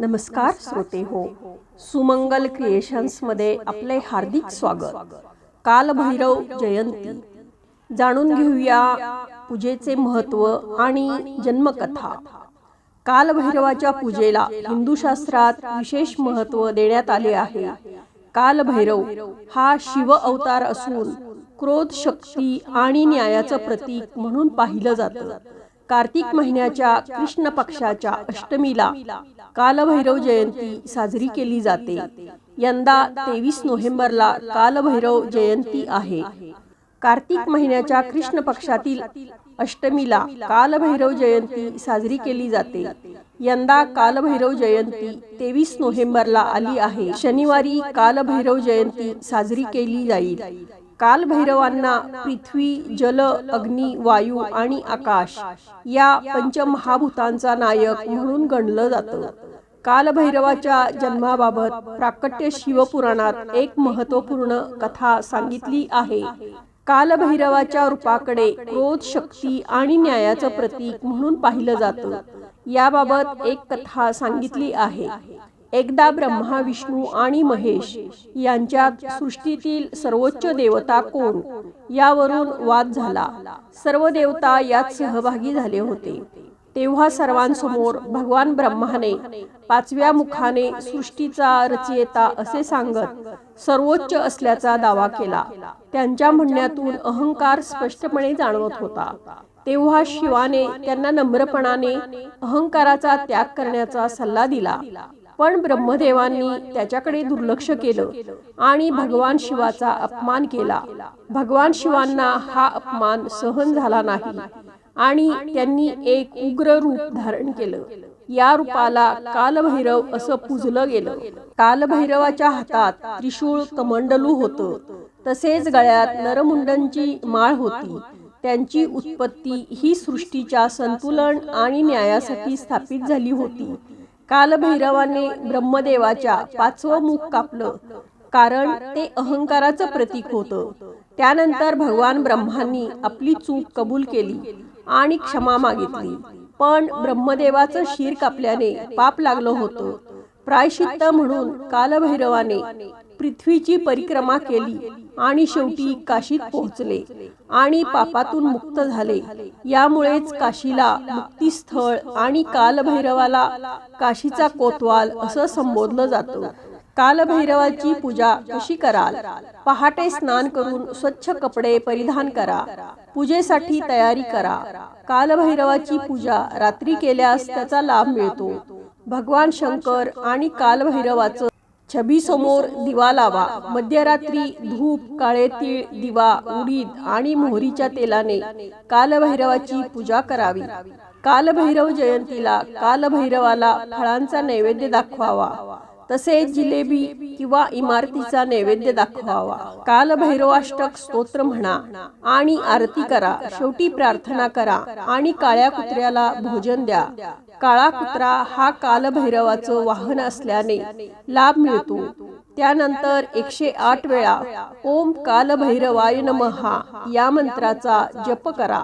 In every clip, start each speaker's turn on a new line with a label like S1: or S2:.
S1: नमस्कार श्रोते हो. सुमंगल क्रिएशन्समध्ये आपले हार्दिक स्वागत. कालभैरव जयंती. जाणून घेऊया पूजेचे महत्त्व आणि जन्मकथा. कालभैरवाच्या पूजेला हिंदू शास्त्रात विशेष महत्त्व देण्यात आले आहे. कालभैरव हा शिव अवतार असून क्रोध शक्ती आणि न्यायाचं प्रतीक म्हणून पाहिलं जातं. कार्तिक महिन्याच्या कृष्ण पक्षाच्या अष्टमीला कालभैरव जयंती साजरी केली जाते. यंदा तेवीस नोव्हेंबरला कालभैरव जयंती आहे. कार्तिक महिन्याच्या कृष्ण पक्षातील अष्टमीला कालभैरव जयंती साजरी केली जाते. यंदा कालभैरव जयंती तेवीस नोव्हेंबरला आली आहे. शनिवारी कालभैरव जयंती साजरी केली जाईल. कालभैरवांना पृथ्वी जल अग्नी वायू आणि आकाश या पंचमहाभूतांचा नायक म्हणून गणलं जातं. कालभैरवाच्या जन्माबाबत प्राकट्य शिवपुराणात एक महत्त्वपूर्ण कथा सांगितली आहे. कालभैरवाच्या रूपाकडे क्रोध शक्ती आणि न्यायाचं प्रतीक म्हणून पाहिलं जातं. याबाबत एक कथा सांगितली आहे. एकदा ब्रह्मा विष्णू आणि महेश यांच्यात सृष्टीतील सर्वोच्च देवता कोण? यावरून वाद झाला. सर्व देवता यात सहभागी झाले होते. तेव्हा सर्वांसमोर भगवान ब्रह्माने पाचव्या मुखाने सृष्टीचा रचयिता असे सांगत सर्वोच्च असल्याचा दावा केला. त्यांच्या म्हणण्यातून अहंकार स्पष्टपणे जाणवत होता. तेव्हा शिवाने त्यांना नम्रपणाने अहंकाराचा त्याग करण्याचा सल्ला दिला. पण ब्रह्मदेवांनी त्याच्याकडे दुर्लक्ष केलं आणि भगवान शिवाचा अपमान केला. भगवान शिवांना हा अपमान सहन झाला नाही आणि त्यांनी एक उग्र रूप धारण केलं. या रूपाला कालभैरव असं पुजलं गेलं. कालभैरवाच्या हातात त्रिशूळ कमंडलू होतं. तसेच गळ्यात नरमुंडांची माळ होती. त्यांची उत्पत्ती ही सृष्टीच्या संतुलन आणि न्यायासाठी स्थापित झाली होती. कालभैरवाने ब्रह्मदेवाच्या पाचवं मुख कापलं. कारण ते अहंकाराचं प्रतीक होतं. त्यानंतर भगवान ब्रह्मांनी आपली चूक कबूल केली आणि क्षमा मागितली. पण ब्रह्मदेवाचं शिर कापल्याने पाप लागलं होतं. प्रायशित्त म्हणून कालभैरवाने पृथ्वीची परिक्रमा केली आणि शेवटी काशीत पोहोचले आणि पापातून मुक्त झाले. यामुळेच काशीला मुक्तीस्थळ आणि कालभैरवाला काशीचा कोतवाल असं संबोधलं जातं. कालभैरवाची पूजा कशी कराल? पहाटे स्नान करून स्वच्छ कपडे परिधान करा. पूजेसाठी तयारी करा. कालभैरवाची पूजा रात्री केल्यास त्याचा लाभ मिळतो. भगवान शंकर आणि कालभैरवाचं छबी समोर दिवा लावा. मध्यरात्री धूप काळे तीळ दिवा उडीद आणि मोहरीच्या तेलाने कालभैरवाची पूजा करावी. कालभैरव जयंतीला कालभैरवाला फळांचा नैवेद्य दाखवावा. तसेच जिलेबी किंवा इमारतीचा नैवेद्य दाखवावा. कालभैरवाष्टक स्तोत्र म्हणा आणि आरती करा. शेवटी प्रार्थना करा आणि काळ्या कुत्र्याला भोजन द्या. काळा कुत्रा हा कालभैरवाचं वाहन असल्याने लाभ मिळतो. त्यानंतर एकशे आठ वेळा ओम कालभैरवाय नमहा या मंत्राचा जप करा.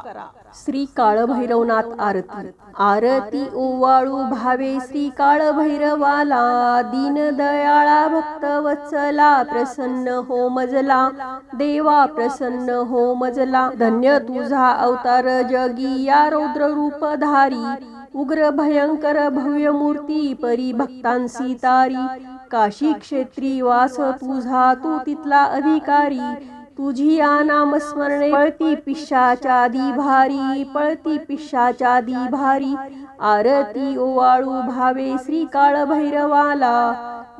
S1: श्री काळभैरवनाथ आरती. आरती ओवाळू भावे श्री काळभैरवाला दीन दयाळा भक्त वचला प्रसन्न हो मजला. देवा प्रसन्न हो मजला. धन्य तुझा अवतार जगी या रौद्र रूप धारी. उग्र भयंकर भव्य मूर्ती परी भक्तांसी तारी. काशी क्षेत्री वास तुझा तू तिथला अधिकारी. तुझी या नामस्मरणे पळती पिशाच्या भारी पळती पिशाच्या भारी. आरती ओवाळू भावे श्री काळ भैरवाला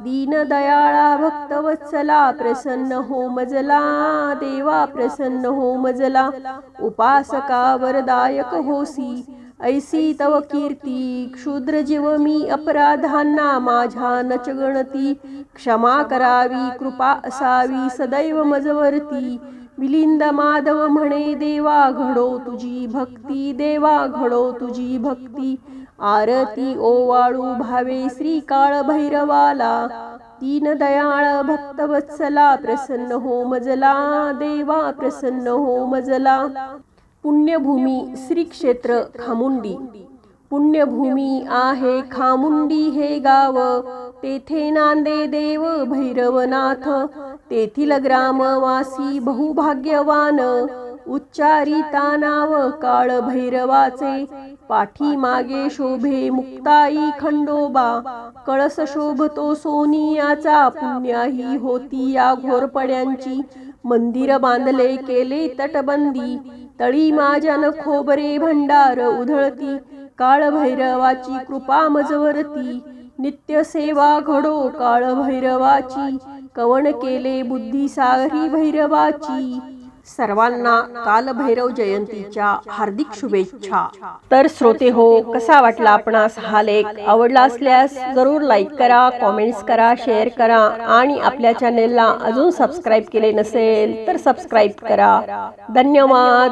S1: दीन दयाळा भक्त वत्सला प्रसन्न हो मजला देवा प्रसन्न हो मजला. उपासका वरदायक होसी ऐसी तव कीर्ती क्षुद्र जीव मी अपराधांना माझ्या नच गणती क्षमा करावी कृपा असावी सदैव मजवरती मिलिंद माधव म्हणे देवा घडो तुझी भक्ती देवा घडो तुझी भक्ती. आरती ओवाळू भावे श्री काळ भैरवाला तीन दयाळ भक्त वत्सला प्रसन्न हो मजला देवा प्रसन्न हो मजला. पुण्यभूमी श्री क्षेत्र खामुंडी. पुण्यभूमी आहे खामुंडी हे गाव. तेथे नांदे देव भैरवनाथ. तेथील ग्रामवासी बहुभाग्यवान. उच्चारिता नाव काळ भैरवाचे पाठीमागे शोभे मुक्ताई खंडोबा. कळस शोभतो सोनियाचा. पुण्याही होती या घोरपड्यांची. मंदिर बांधले केले तटबंदी. तळी माझ्यान खोबरे भंडार उधळती काळ भैरवाची कृपा मजवरती नित्य सेवा घडो काळ भैरवाची कवण केले बुद्धी सागरी भैरवाची सर्वांना कालभैरव जयंतीच्या हार्दिक शुभेच्छा. तर श्रोते हो कसा वाटला आपणास हा लेख? आवडला असल्यास जरूर लाईक करा कॉमेंट्स करा शेअर करा आणि आपल्या चॅनेलला अजून सबस्क्राईब केले नसेल तर सबस्क्राईब करा. धन्यवाद.